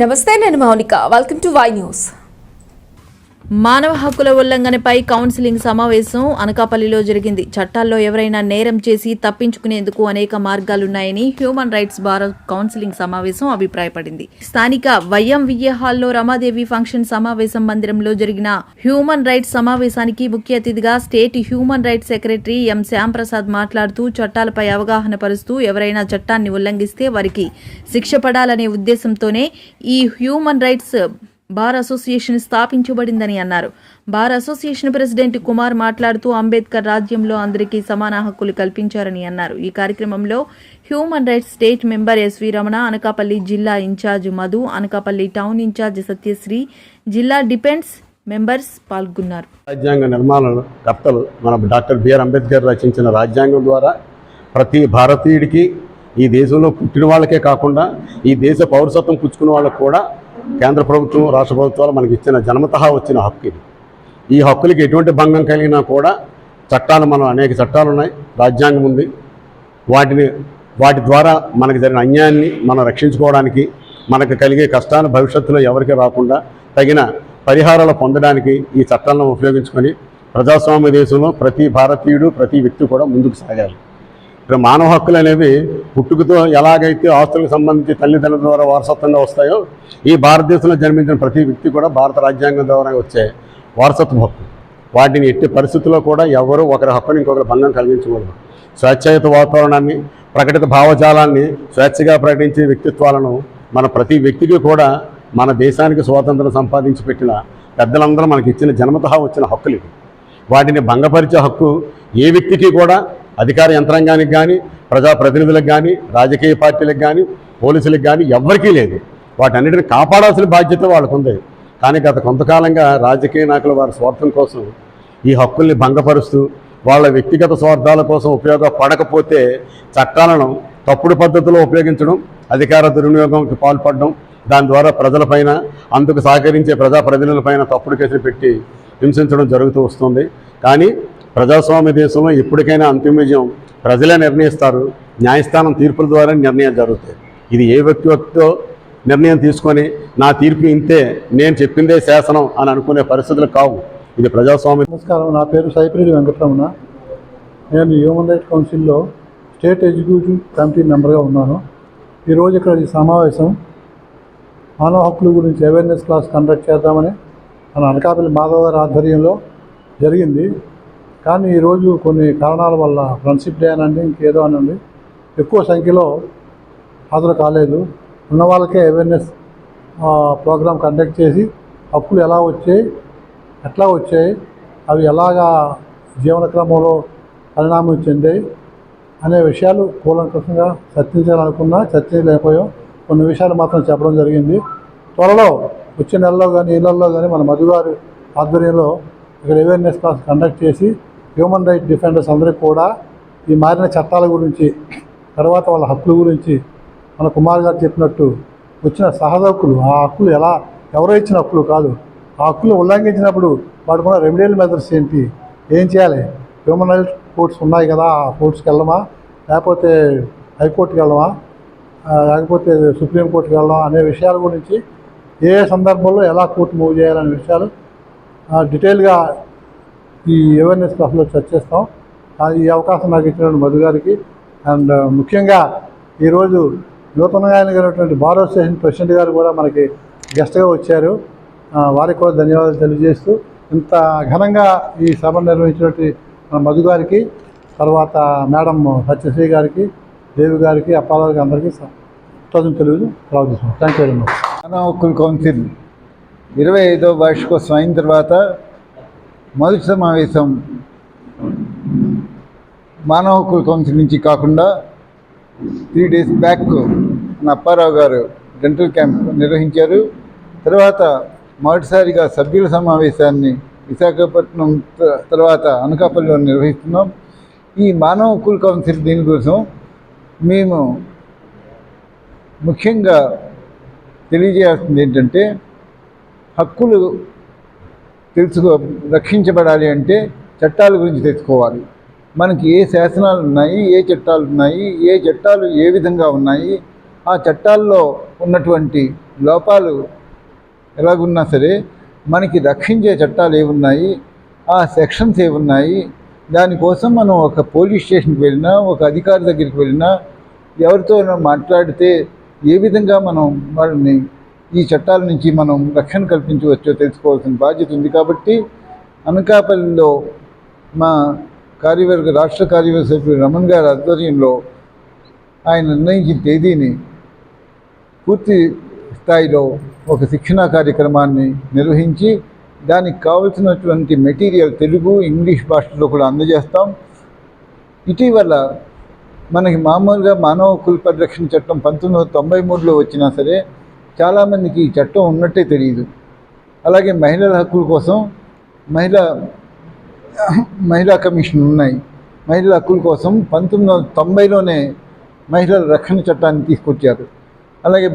నమస్తే నేను Mounika. Welcome to Y news మానవ హక్కుల ఉల్లంఘనపై కౌన్సిలింగ్ సమావేశం అనకాపల్లిలో జరిగింది. చట్టాల్లో ఎవరైనా నేరం చేసి తప్పించుకునేందుకు అనేక మార్గాలున్నాయని హ్యూమన్ రైట్స్ భారత్ కౌన్సిలింగ్ సమావేశం అభిప్రాయపడింది. స్థానిక వైఎంవిఏ హాల్లో రమాదేవి ఫంక్షన్ సమావేశం మందిరంలో జరిగిన హ్యూమన్ రైట్స్ సమావేశానికి ముఖ్య అతిథిగా state human rights secretary M Shyamprasad మాట్లాడుతూ చట్టాలపై అవగాహన పరుస్తూ ఎవరైనా చట్టాన్ని ఉల్లంఘిస్తే వారికి శిక్ష పడాలనే ఉద్దేశంతోనే ఈ హ్యూమన్ రైట్స్ బార్ అసోసియేషన్ స్థాపించబడిందని అన్నారు. బార్ అసోసియేషన్ ప్రెసిడెంట్ కుమార్ మాట్లాడుతూ అంబేద్కర్ రాజ్యంలో అందరికీ సమాన హక్కులు కల్పించారని అన్నారు. ఈ కార్యక్రమంలో human rights state member S V Ramana Anakapalli జిల్లా incharge Madhu Anakapalli town incharge Satyasri జిల్లా డిపెండ్స్ మెంబర్స్ పాల్గొన్నారు. రాజ్యాంగ నిర్మాణ కర్తలు మన డాక్టర్ బిఆర్ అంబేద్కర్ రచించిన రాజ్యాంగం ద్వారా ప్రతి భారతీయుడికి ఈ దేశంలో పుట్టిన వాళ్ళకే కాకుండా ఈ దేశ పౌరసత్వం పుచ్చుకున్న వాళ్ళకు కూడా కేంద్ర ప్రభుత్వం రాష్ట్ర ప్రభుత్వాలు మనకి ఇచ్చిన జన్మతహా వచ్చిన హక్కు ఇది ఈ హక్కులకి ఎటువంటి భంగం కలిగినా కూడా చట్టాలు మనం అనేక చట్టాలు ఉన్నాయి రాజ్యాంగం ఉంది. వాటిని వాటి ద్వారా మనకు జరిగిన అన్యాయాన్ని మనం రక్షించుకోవడానికి మనకు కలిగే కష్టాన్ని భవిష్యత్తులో ఎవరికి రాకుండా తగిన పరిహారాలు పొందడానికి ఈ చట్టాలను ఉపయోగించుకొని ప్రజాస్వామ్య దేశంలో ప్రతి భారతీయుడు ప్రతి వ్యక్తి కూడా ముందుకు సాగాలి. ఇక్కడ మానవ హక్కులు అనేవి పుట్టుకతో ఎలాగైతే ఆస్తులకు సంబంధించి తల్లిదండ్రుల ద్వారా వారసత్వంగా వస్తాయో ఈ భారతదేశంలో జన్మించిన ప్రతి వ్యక్తి కూడా భారత రాజ్యాంగం ద్వారా వచ్చే వారసత్వ హక్కు. వాటిని ఎట్టి పరిస్థితుల్లో కూడా ఎవరు ఒకరి హక్కుని ఇంకొకరి భంగం కలిగించకూడదు. స్వేచ్ఛాయుత వాతావరణాన్ని ప్రకటిత భావజాలాన్ని స్వేచ్ఛగా ప్రకటించే వ్యక్తిత్వాలను మన ప్రతి వ్యక్తికి కూడా మన దేశానికి స్వాతంత్రం సంపాదించి పెట్టిన పెద్దలందరూ మనకి ఇచ్చిన జన్మతహా వచ్చిన హక్కులు వాటిని భంగపరిచే హక్కు ఏ వ్యక్తికి కూడా అధికార యంత్రాంగానికి కానీ ప్రజాప్రతినిధులకు కానీ రాజకీయ పార్టీలకు కానీ పోలీసులకు కానీ ఎవ్వరికీ లేదు. వాటన్నిటిని కాపాడాల్సిన బాధ్యత వాళ్ళకు ఉంది కానీ గత కొంతకాలంగా రాజకీయ నాయకులు వారి స్వార్థం కోసం ఈ హక్కుల్ని భంగపరుస్తూ వాళ్ళ వ్యక్తిగత స్వార్థాల కోసం ఉపయోగపడకపోతే చట్టాలను తప్పుడు పద్ధతిలో ఉపయోగించడం అధికార దుర్వినియోగంకి పాల్పడడం దాని ద్వారా ప్రజలపైన అందుకు సహకరించే ప్రజాప్రతినిధులపైన తప్పుడు కేసులు పెట్టి హింసించడం జరుగుతూ వస్తుంది. కానీ ప్రజాస్వామ్య దేశంలో ఎప్పటికైనా అంతిమ విజయం ప్రజలే నిర్ణయిస్తారు. న్యాయస్థానం తీర్పుల ద్వారా నిర్ణయాలు జరుగుతాయి. ఇది ఏ వ్యక్తి వ్యక్తితో నిర్ణయం తీసుకొని నా తీర్పు ఇంతే నేను చెప్పిందే శాసనం అని అనుకునే పరిస్థితులు కావు. ఇది ప్రజాస్వామ్య నమస్కారం. నా పేరు సైపిరెడ్డి వెంకటరమణ. నేను హ్యూమన్ రైట్స్ కౌన్సిల్లో స్టేట్ ఎగ్జిక్యూటివ్ కమిటీ మెంబర్గా ఉన్నాను. ఈరోజు ఇక్కడ ఈ సమావేశం మానవ హక్కుల గురించి అవేర్నెస్ క్లాస్ కండక్ట్ చేద్దామని మన అనకాపల్లి మాధవ్ గారి ఆధ్వర్యంలో జరిగింది. కానీ ఈరోజు కొన్ని కారణాల వల్ల ఫ్రెండ్షిప్ డే అనండి ఇంకేదో అనండి ఎక్కువ సంఖ్యలో హాజరు కాలేదు. ఉన్న వాళ్ళకే అవేర్నెస్ ప్రోగ్రామ్ కండక్ట్ చేసి అప్పులు ఎలా వచ్చాయి ఎట్లా వచ్చాయి అవి ఎలాగా జీవన క్రమంలో పరిణామం చెందాయి అనే విషయాలు కూలంకృతంగా చర్చించాలనుకున్నా చర్చించలేకపోయాం. కొన్ని విషయాలు మాత్రం చెప్పడం జరిగింది. త్వరలో వచ్చే నెలలో కానీ ఈ నెలలో కానీ మన మధుగారి ఆధ్వర్యంలో ఇక్కడ అవేర్నెస్ క్లాస్ కండక్ట్ చేసి హ్యూమన్ రైట్ డిఫెండర్స్ అందరికీ కూడా ఈ మారిన చట్టాల గురించి తర్వాత వాళ్ళ హక్కుల గురించి మన కుమార్ గారు చెప్పినట్టు వచ్చిన సహజ హక్కులు ఆ హక్కులు ఎలా ఎవరో ఇచ్చిన హక్కులు కాదు. ఆ హక్కులు ఉల్లంఘించినప్పుడు వాడుకున్న రెమెడియల్ మెథడ్స్ ఏంటి ఏం చేయాలి? హ్యూమన్ రైట్స్ కోర్ట్స్ ఉన్నాయి కదా ఆ కోర్ట్స్కి వెళ్ళమా? లేకపోతే హైకోర్టుకి వెళ్ళమా? లేకపోతే సుప్రీంకోర్టుకి వెళ్ళడం అనే విషయాల గురించి ఏ సందర్భంలో ఎలా కోర్టు మూవ్ చేయాలనే విషయాలు డీటెయిల్గా ఈ అవేర్నెస్ క్లాస్లో చర్చిస్తాం చేస్తాం. ఈ అవకాశం నాకు ఇచ్చినటువంటి మధు గారికి అండ్ ముఖ్యంగా ఈరోజు నూతనంగా ఎన్నికైనటువంటి బార్ స్టేషన్ ప్రెసిడెంట్ గారు కూడా మనకి గెస్ట్గా వచ్చారు. వారికి కూడా ధన్యవాదాలు తెలియజేస్తూ ఇంత ఘనంగా ఈ సభ నిర్వహించినటువంటి మన మధు గారికి తర్వాత మేడం సత్యశ్రీ గారికి దేవి గారికి అప్పాల గారికి అందరికీ థౌజండ్ తెలుగు ప్రార్థిస్తున్నాం. Thank you very much council ఇరవై ఐదో వార్షికోత్సవం అయిన తర్వాత మొదటి సమావేశం మానవ హక్కుల కౌన్సిల్ నుంచి కాకుండా త్రీ డేస్ బ్యాక్ మన అప్పారావు గారు డెంటల్ క్యాంప్ నిర్వహించారు. తర్వాత మొదటిసారిగా సభ్యుల సమావేశాన్ని విశాఖపట్నం తర్వాత అనకాపల్లిలో నిర్వహిస్తున్నాం. ఈ మానవ హక్కుల కౌన్సిల్ దీనికోసం మేము ముఖ్యంగా తెలియజేయాల్సింది ఏంటంటే హక్కులు తెలుసుకో రక్షించబడాలి అంటే చట్టాల గురించి తెలుసుకోవాలి. మనకి ఏ శాసనాలు ఉన్నాయి ఏ చట్టాలు ఉన్నాయి ఏ చట్టాలు ఏ విధంగా ఉన్నాయి ఆ చట్టాల్లో ఉన్నటువంటి లోపాలు ఎలాగున్నా సరే మనకి రక్షించే చట్టాలు ఏమున్నాయి ఆ సెక్షన్స్ ఏమున్నాయి దానికోసం మనం ఒక పోలీస్ స్టేషన్కి వెళ్ళినా ఒక అధికారి దగ్గరికి వెళ్ళినా ఎవరితో మాట్లాడితే ఏ విధంగా మనం వాళ్ళని ఈ చట్టాల నుంచి మనం రక్షణ కల్పించవచ్చో తెలుసుకోవాల్సిన బాధ్యత ఉంది కాబట్టి అనకాపల్లిలో మా కార్యవర్గ రాష్ట్ర కార్యవర్గ సభ్యుడు రమణ్ గారి ఆధ్వర్యంలో ఆయన నిర్ణయించిన తేదీని పూర్తి స్థాయిలో ఒక శిక్షణా కార్యక్రమాన్ని నిర్వహించి దానికి కావలసినటువంటి మెటీరియల్ తెలుగు ఇంగ్లీష్ భాషలో కూడా అందజేస్తాం. ఇటీవల మనకి మామూలుగా మానవ కుల పరిరక్షణ చట్టం పంతొమ్మిది వందల తొంభై మూడులో వచ్చినా సరే చాలామందికి ఈ చట్టం ఉన్నట్టే తెలియదు అలాగే మహిళల హక్కుల కోసం మహిళా మహిళా కమిషన్ ఉన్నాయి. మహిళల హక్కుల కోసం పంతొమ్మిది వందల తొంభైలోనే మహిళల రక్షణ చట్టాన్ని తీసుకొచ్చారు. అలాగే